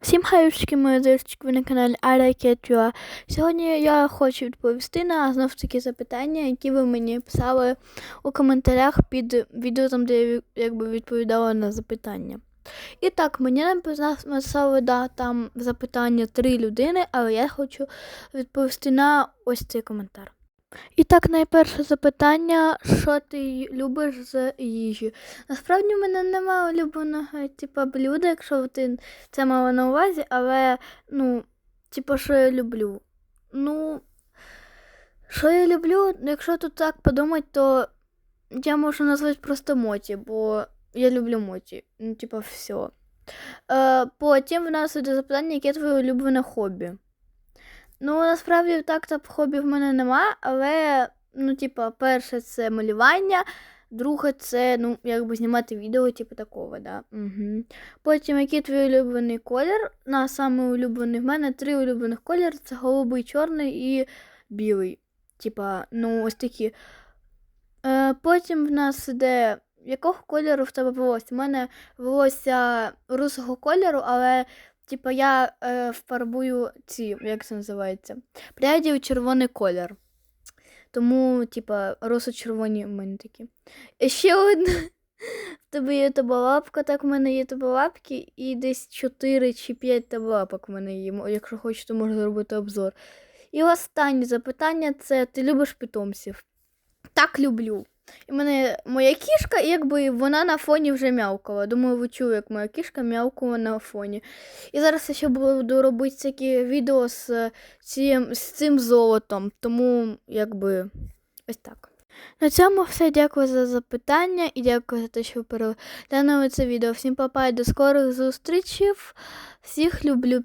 Всім хайвчики, мої зірочки, ви на каналі Аракетюа. Сьогодні я хочу відповісти на знов таки запитання, які ви мені писали у коментарях під відео, там, де я якби відповідала на запитання. І так, мені написали да, там запитання три людини, але я хочу відповісти на ось цей коментар. І так, найперше запитання, що ти любиш з їжі? Насправді в мене немає улюбленого типу, блюда, якщо ти це мала на увазі, але ну, типу, що я люблю. Ну, що я люблю, ну, якщо тут так подумати, то я можу назвати просто моті, бо я люблю моті. Ну, типу, все. Е, потім в нас іде запитання, яке твоє улюблене хобі. Ну, насправді так то хобі в мене нема, але, ну, типа, перше це малювання, друге це, ну, якби знімати відео, типу такого, да. Угу. Потім, який твій улюблений колір? На саме улюблений в мене три улюблених кольори це голубий, чорний і білий. Типа, ну, ось такі. Е, Потім в нас іде. Якого кольору в тебе волосся? У мене волосся русого кольору, але Типа я е, вфарбую ці, як це називається, пряді у червоний колір. Тому, типа, росо-червоні в мене такі. І ще одна. В тебе є табалапка, так в мене є табалапки, і десь 4 чи 5 табалапок в мене є. Якщо хочете, можна зробити обзор. І останнє запитання це: ти любиш питомців? Так люблю. І мене моя кішка, якби вона на фоні вже м'явкала. Думаю, ви чули, як моя кішка м'явкала на фоні. І зараз я ще буду робити такі відео з цим, з цим золотом, тому якби ось так. На цьому все. Дякую за запитання і дякую за те, що переглянули це відео. Всім папа і до скорих зустрічей. Всіх люблю.